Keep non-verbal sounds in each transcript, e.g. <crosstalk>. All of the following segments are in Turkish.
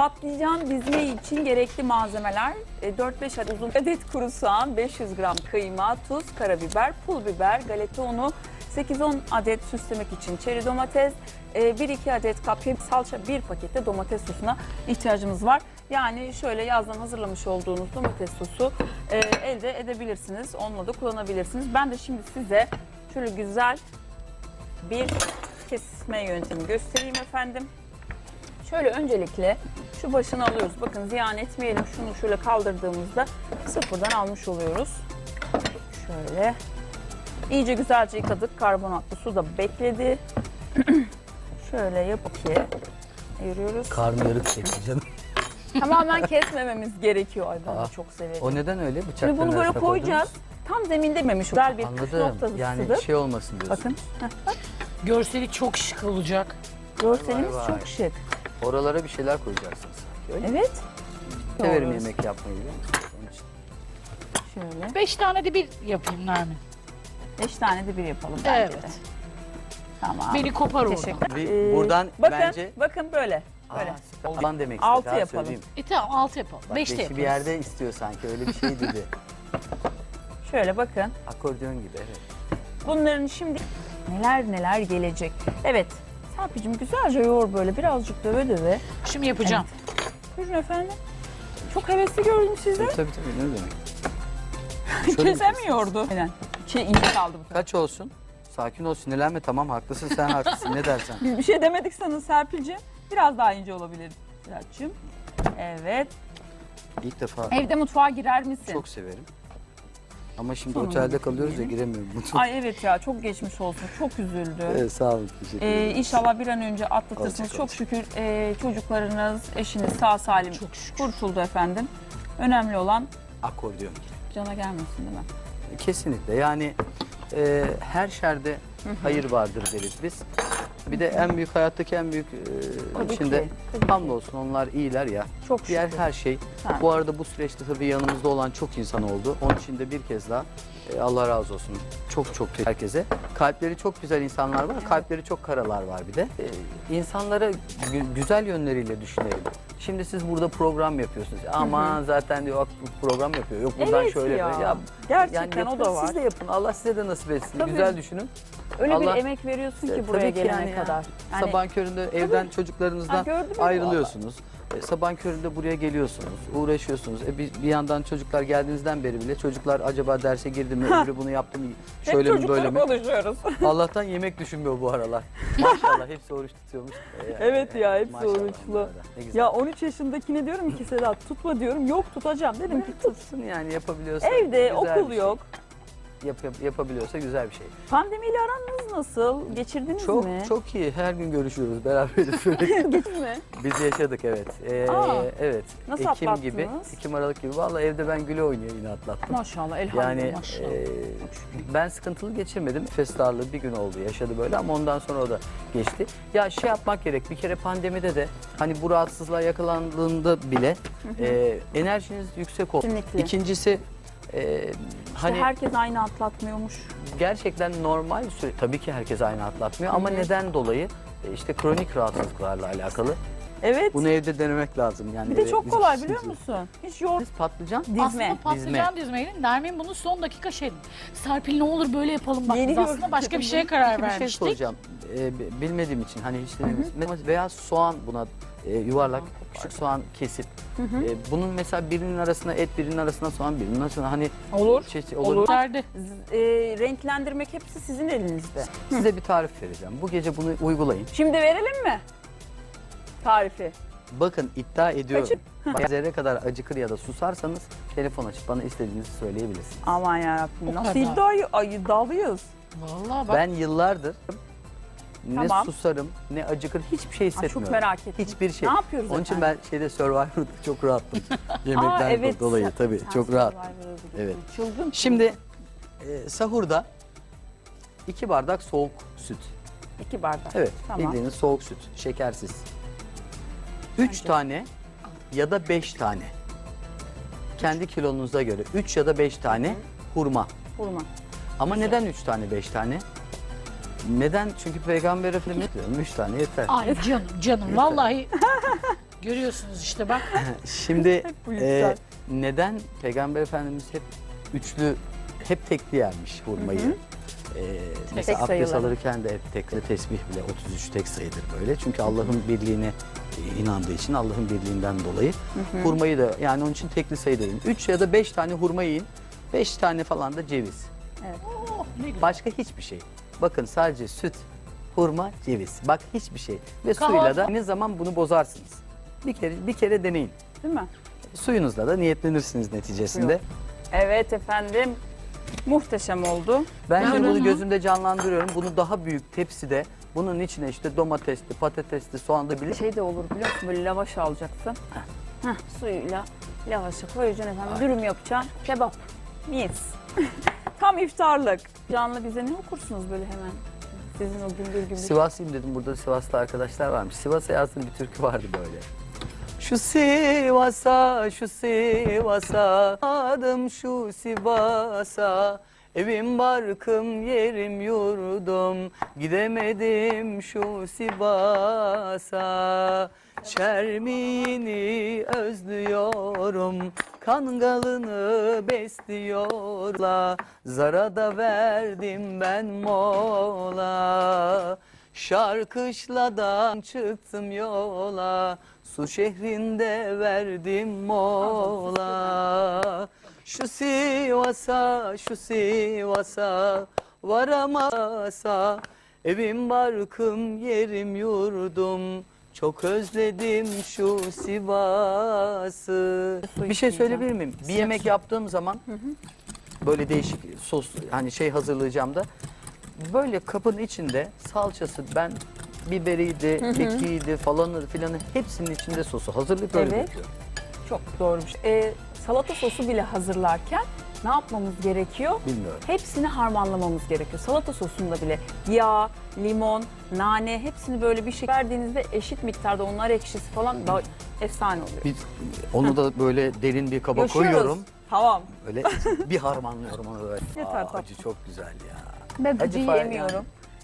Patlıcan dizme için gerekli malzemeler e, 4-5 adet uzun adet kuru soğan, 500 gram kıyma, tuz, karabiber, pul biber, galeta unu, 8-10 adet süslemek için çeri domates, e, 1-2 adet kapya salça, 1 pakette domates sosuna ihtiyacımız var. Yani şöyle yazdan hazırlamış olduğunuz domates sosu e, elde edebilirsiniz. Onunla da kullanabilirsiniz. Ben de şimdi size şöyle güzel bir kesme yöntemi göstereyim efendim. Şöyle öncelikle şu başını alıyoruz. Bakın ziyan etmeyelim. Şunu şöyle kaldırdığımızda sıfırdan almış oluyoruz. Şöyle. İyice güzelce yıkadık. Karbonatlı su da bekledi. <clears throat> şöyle yapıp ki ayırıyoruz. Karnı yarık çekti canım. <laughs> Tamamen kesmememiz gerekiyor. Ay ben de Aa, çok severim. O neden öyle? Şimdi Bıçakların bunu böyle arasına koyacağız. Tam zemin dememiş. Güzel bir koydunuz. püf Anladım. noktasıdır. Yani şey olmasın diyorsun. Bakın. Heh, Görseli çok şık olacak. görselimiz Vay vay. çok şık. Oralara bir şeyler koyacaksınız sanki. Öyle mi? Evet. Severim Doğru. yemek yapmayı biliyor? Onun için. Şöyle. Beş tane de bir yapayım Nermin. Beş tane de bir yapalım bence Evet. de. Tamam. Beni kopar oradan. Teşekkür Bir Ee, buradan bakın, bence... Bakın böyle. Böyle. Aa, süper. Alan demek istedi. Altı ha, yapalım. söyleyeyim. E tamam altı yapalım. Bak, Beş de beşi yaparız. bir yerde istiyor sanki öyle bir şey dedi. <laughs> Şöyle bakın. Akordeon gibi evet. Bunların şimdi neler neler gelecek. Evet. Serpil'cim güzelce yoğur böyle birazcık döve döve. Şimdi yapacağım. Buyurun efendim. Çok hevesli gördüm sizi. Tabii tabii, ne demek. <laughs> Şöyle mi Kesemiyordu. Aynen. Şey ince kaldı bu. Kaç olsun? Sakin ol sinirlenme tamam haklısın sen haklısın ne dersen. <laughs> Biz bir şey demedik sana Serpil'cim. Biraz daha ince olabilir Serpil'cim. Evet. İlk defa Evde mutfağa girer misin? çok severim. Ama şimdi Tamam, otelde kalıyoruz ya giremiyorum. <laughs> Ay evet ya çok geçmiş olsun. Çok üzüldü. Evet sağ olun teşekkür Ee, ederim. inşallah bir an önce atlatırsınız. Olacak, Çok olacak. şükür e, çocuklarınız, eşiniz sağ salim kurtuldu efendim. Önemli olan Akordeon. cana gelmesin değil mi? Kesinlikle yani e, her şerde hayır vardır deriz biz. Bir de en büyük hayattaki en büyük e, Tabii içinde ki, tabii ki. hamdolsun onlar iyiler ya. Çok Diğer şükür. her şey. Ha. Bu arada bu süreçte tabii yanımızda olan çok insan oldu. Onun için de bir kez daha e, Allah razı olsun. Çok çok teşekkür herkese. Kalpleri çok güzel insanlar var. Kalpleri çok karalar var bir de. E, insanlara gü- güzel yönleriyle düşünelim. Şimdi siz burada program yapıyorsunuz. Ama zaten diyor "Bak bu program yapıyor. Yok buradan Evet şöyle. ya. böyle." Gerçekten o yapın, da var. Siz de yapın. Allah size de nasip etsin. Tabii. Güzel düşünün. Öyle Allah- bir emek veriyorsun ki Tabii buraya ki gelene yani ya. kadar. Yani Sabahın köründe evden Ha, çocuklarınızdan gördüm ayrılıyorsunuz. E, sabahın köründe buraya geliyorsunuz, uğraşıyorsunuz. E, bir, bir yandan çocuklar geldiğinizden beri bile çocuklar acaba derse girdi mi, öbürü bunu yaptı mı, hep şöyle mi çocukları böyle mi? konuşuyoruz. <laughs> Allah'tan yemek düşünmüyor bu aralar. Maşallah hepsi oruç tutuyormuş. E, Evet ya, hepsi maşallah oruçlu. onlara da. Ne güzel. ya 13 yaşındakine diyorum ki Sedat tutma diyorum. Yok tutacağım. Dedim ki tut. tutsun yani yapabiliyorsa. Evde güzel okul şey. yok. Yap, yap- yapabiliyorsa güzel bir şey. Pandemiyle aranız nasıl? Geçirdiniz Çok mi? çok iyi. Her gün görüşüyoruz beraberiz <laughs> sürekli. Geçti mi? Biz yaşadık evet. Ee, Aa, evet. nasıl Ekim atlattınız? gibi, Ekim Aralık gibi. Vallahi evde ben güle oynuyor yine atlattım. Maşallah elhamdülillah. Yani maşallah. e, ben sıkıntılı geçirmedim. Nefes darlığı bir gün oldu yaşadı böyle ama ondan sonra o da geçti. Ya şey yapmak gerek bir kere pandemide de hani bu rahatsızlığa yakalandığında bile e, enerjiniz yüksek olsun. Kesinlikle. İkincisi e, hani herkes aynı atlatmıyormuş. gerçekten normal süre tabii ki herkes aynı atlatmıyor ama neden dolayı E, işte kronik rahatsızlıklarla alakalı. Evet. Bunu evde denemek lazım yani. bir de eve- çok kolay <laughs> biliyor musun? Hiç yoğurt Biz patlıcan dizme. Aslında patlıcan dizmeyle Nermin bunu son dakika şey Serpil ne olur böyle yapalım bak Yeni biz aslında gördüm başka bir şeye karar Peki bir şey vermiştik. soracağım. Ee, bi- bilmediğim için hani hiç denemedim. Veya soğan buna e, yuvarlak küçük soğan kesip e, bunun mesela birinin arasına et birinin arasına soğan birinin arasına hani Olur. şey, şey Olur. Derdi. E, renklendirmek hepsi sizin elinizde. Size bir tarif vereceğim. Bu gece bunu uygulayın. Şimdi verelim mi? Tarifi. Bakın iddia ediyorum. Bak, <laughs> zerre kadar acıkır ya da susarsanız telefon açıp bana istediğinizi söyleyebilirsiniz. Aman yarabbim. O Nasıl iddiayı? Ay iddialıyız. Vallahi bak Ben yıllardır ne Tamam. susarım ne acıkır hiçbir şey hissetmiyorum. çok merak ettim. Hiçbir şey. Ne yapıyoruz Onun için efendim? ben şeyde Survivor'da çok rahattım. <laughs> Yemekten Aa, evet. dolayı tabii sen çok rahat. Survivor'ı biliyorsun. Evet. Çılgın. Şimdi e, sahurda iki bardak soğuk süt. İki bardak. Evet Tamam. bildiğiniz soğuk süt şekersiz. Üç Bence. tane ya da beş tane. Kendi kilonuza göre üç ya da beş tane hurma. Hurma. Ama neden üç tane beş tane? Neden? Çünkü Peygamber Efendimiz diyor üç tane yeter. ay canım canım vallahi <laughs> Görüyorsunuz işte bak. Şimdi <laughs> Bu e, neden Peygamber Efendimiz hep üçlü, hep tekli yermiş hurmayı? E, mesela Tek abdest sayıları. alırken de hep tekli tesbih bile 33 tek sayıdır böyle. Çünkü Allah'ın birliğine e, inandığı için Allah'ın birliğinden dolayı hurmayı da yani onun için tekli sayıdır. 3 ya da 5 tane hurma yiyin. 5 tane falan da ceviz. Oh, ne güzel. Başka hiçbir şey. Bakın sadece süt, hurma, ceviz. Bak hiçbir şey. Ve Kahvaltı- suyla da ne zaman bunu bozarsınız. Bir kere bir kere deneyin. Değil mi? Suyunuzla da niyetlenirsiniz neticesinde. Yok. Evet efendim. Muhteşem oldu. Ben şimdi bunu gözümde canlandırıyorum. Bunu daha büyük tepside bunun içine işte domatesli, patatesli, soğan da bile Şey de olur biliyor musun? Böyle lavaş alacaksın. Heh, suyuyla lavaşı koyacaksın efendim. Dürüm yapacaksın. Kebap. Mis. <laughs> Tam iftarlık. Canlı bize ne okursunuz böyle hemen? Sizin o gümbür gümbür. Sivaslıyım dedim. Burada Sivaslı arkadaşlar varmış. Sivas'a yazdığım bir türkü vardı böyle. Şu Sivas'a, şu Sivas'a, adım şu Sivas'a. Evim barkım, yerim yurdum, gidemedim şu Sivas'a. Çermiğini özlüyorum, kangalını besliyorla. Zara da verdim ben mola. Şarkışladan çıktım yola Su şehrinde verdim mola Şu Sivas'a, şu Sivas'a Varamasa Evim barkım, yerim yurdum Çok özledim şu Sivas'ı Bir şey söyleyebilir miyim? Bir yemek yaptığım zaman böyle değişik sos hani şey hazırlayacağım da böyle kabın içinde salçası ben biberiydi, kekiydi falanı filanı hepsinin içinde sosu hazırlayıp öyle Evet. Çok doğru bir şey. Ee, salata sosu bile hazırlarken ne yapmamız gerekiyor? Bilmiyorum. Hepsini harmanlamamız gerekiyor. Salata sosunda bile yağ, limon, nane hepsini böyle bir şey verdiğinizde eşit miktarda onlar ekşisi falan daha efsane oluyor. Bir, onu da böyle derin bir kaba Yaşıyoruz. koyuyorum. Tamam. Böyle bir harmanlıyorum onu böyle. <laughs> Yeter, Aa, acı çok güzel ya. Ben acı Acı falan yemiyorum.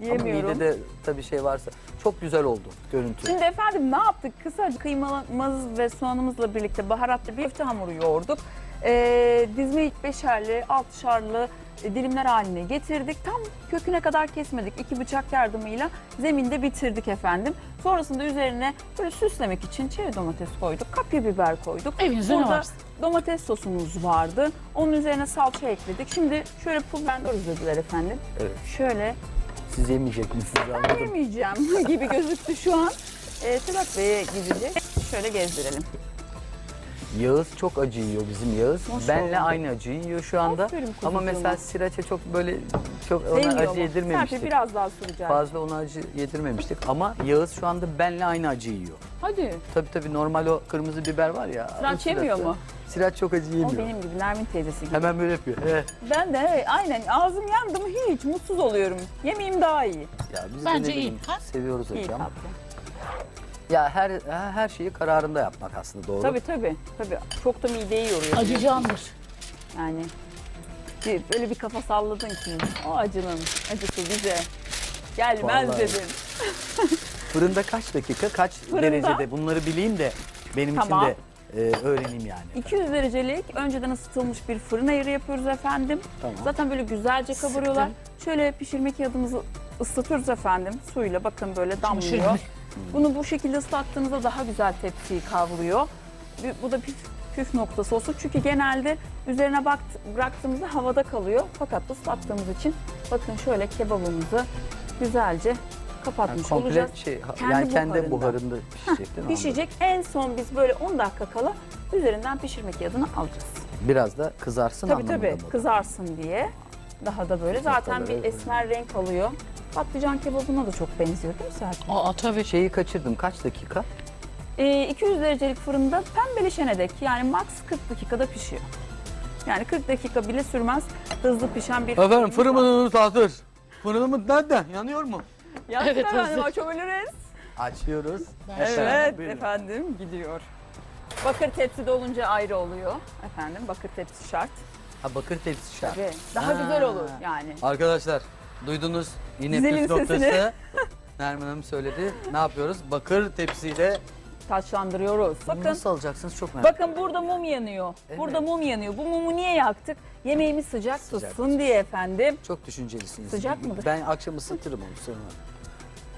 yani. Yemiyorum. Ama midede tabii şey varsa çok güzel oldu görüntü. Şimdi efendim ne yaptık? Kısaca kıymamız ve soğanımızla birlikte baharatlı bir köfte hamuru yoğurduk. Ee, dizme ilk beşerli, altışarlı dilimler haline getirdik. Tam köküne kadar kesmedik. İki bıçak yardımıyla zeminde bitirdik efendim. Sonrasında üzerine böyle süslemek için çeri domates koyduk, kapya biber koyduk. Evinizde ne Burada varsa. domates sosumuz vardı. Onun üzerine salça ekledik. Şimdi şöyle pul biber özlediler efendim. Evet. Şöyle Siz yemeyecek misiniz anladım. Yemeyeceğim <laughs> gibi gözüktü şu an. Ee, Sedat Bey'e gidecek. Şöyle gezdirelim. Yağız çok acı yiyor bizim Yağız. Maşallah. Benle aynı acıyı yiyor şu anda. Ama mesela Siraç'a çok böyle çok ona Sevmiyor acı mu? yedirmemiştik. Serpil biraz daha süreceğim. Fazla ona acı yedirmemiştik ama Yağız şu anda benle aynı acıyı yiyor. Hadi. Tabii tabii normal o kırmızı biber var ya. Siraç o yemiyor mu? Siraç çok acı O yemiyor. benim gibi Nermin teyzesi gibi. Hemen böyle yapıyor. Eh. Ben de evet, aynen ağzım yandı mı hiç mutsuz oluyorum. Yemeyeyim daha iyi. Ya biz Bence de ne iyi. bileyim, Ha? seviyoruz İyi hocam. tatlım. Ya her her şeyi kararında yapmak aslında doğru. Tabii tabii. tabii. Çok da mideyi yoruyor. Acı candır. Yani bir- böyle bir kafa salladın ki o acının acısı bize gelmez Vallahi. dedin. <laughs> Fırında kaç dakika, kaç Fırında- derecede bunları bileyim de benim Tamam. için de e, öğreneyim yani. 200 derecelik önceden ısıtılmış bir fırın ayarı yapıyoruz efendim. Tamam. Zaten böyle güzelce kavuruyorlar. Şöyle pişirme kağıdımızı ıslatıyoruz efendim. Suyla bakın böyle damlıyor. <laughs> Çamaşır. Bunu bu şekilde ıslattığınızda daha güzel tepsiyi kavruyor. Bu- da püf, püf noktası olsun. Çünkü genelde üzerine bak, bıraktığımızda havada kalıyor. Fakat ıslattığımız için bakın şöyle kebabımızı güzelce Yani kapatmış komple olacağız. şey, Kendi yani kendi buharında. buharında pişecek değil mi? Pişecek. En son biz böyle 10 dakika kala üzerinden pişirme kağıdını alacağız. Biraz da kızarsın Tabii anlamında tabii mı? kızarsın diye. Daha da böyle zaten bir esmer renk alıyor. Patlıcan kebabına da çok benziyor değil mi Serpil? Aa tabii. Şeyi kaçırdım. Kaç dakika? Ee, 200 derecelik fırında pembeleşene dek yani max 40 dakikada pişiyor. Yani 40 dakika bile sürmez hızlı pişen bir Efendim fırınımız hazır. Fırınımız nerede? Yanıyor mu? Yandık Evet, efendim açabiliriz. Açıyoruz. Evet buyurun. efendim gidiyor. Bakır tepside olunca ayrı oluyor. Efendim bakır tepsi şart. Ha bakır tepsi şart. Tabii. Daha Ha. güzel olur yani. Arkadaşlar duydunuz yine Zilin püf noktası. sesini. <laughs> Nermin Hanım söyledi. Ne yapıyoruz? Bakır tepsiyle taçlandırıyoruz. Bunu Bakın nasıl alacaksınız çok merak Bakın burada mum yanıyor. Evet. Burada mum yanıyor. Bu mumu niye yaktık? Yemeğimiz sıcak, Sıcak tutsun diye efendim. Çok düşüncelisiniz. Sıcak mıdır? Ben akşam ısıtırım onu sonra.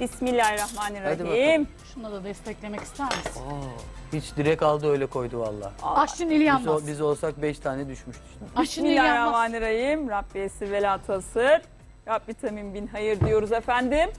Bismillahirrahmanirrahim. Şunu da desteklemek ister misin? Aa, hiç direkt aldı öyle koydu valla. Aşçının eli Biz, yanmaz. o- biz olsak 5 tane düşmüştü. şimdi. Aşçının eli yanmaz. Bismillahirrahmanirrahim. Rabbi esir ve la tasır. Rabbi tamin bin hayır diyoruz efendim.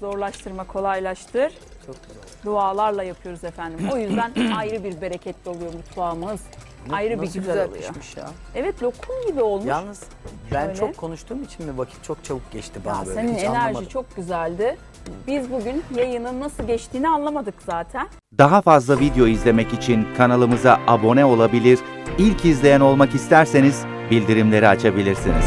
Zorlaştırma, kolaylaştır. Çok güzel. Dualarla yapıyoruz efendim. O yüzden <clears throat> ayrı bir bereketli oluyor mutfağımız. Ne- ayrı bir nasıl güzel, oluyor. pişmiş ya. Evet lokum gibi olmuş. Yalnız ben Şöyle. çok konuştuğum için mi vakit çok çabuk geçti bana Ya böyle. senin Hiç enerji anlamadım. çok güzeldi. Biz bugün yayının nasıl geçtiğini anlamadık zaten. Daha fazla video izlemek için kanalımıza abone olabilir, ilk izleyen olmak isterseniz bildirimleri açabilirsiniz.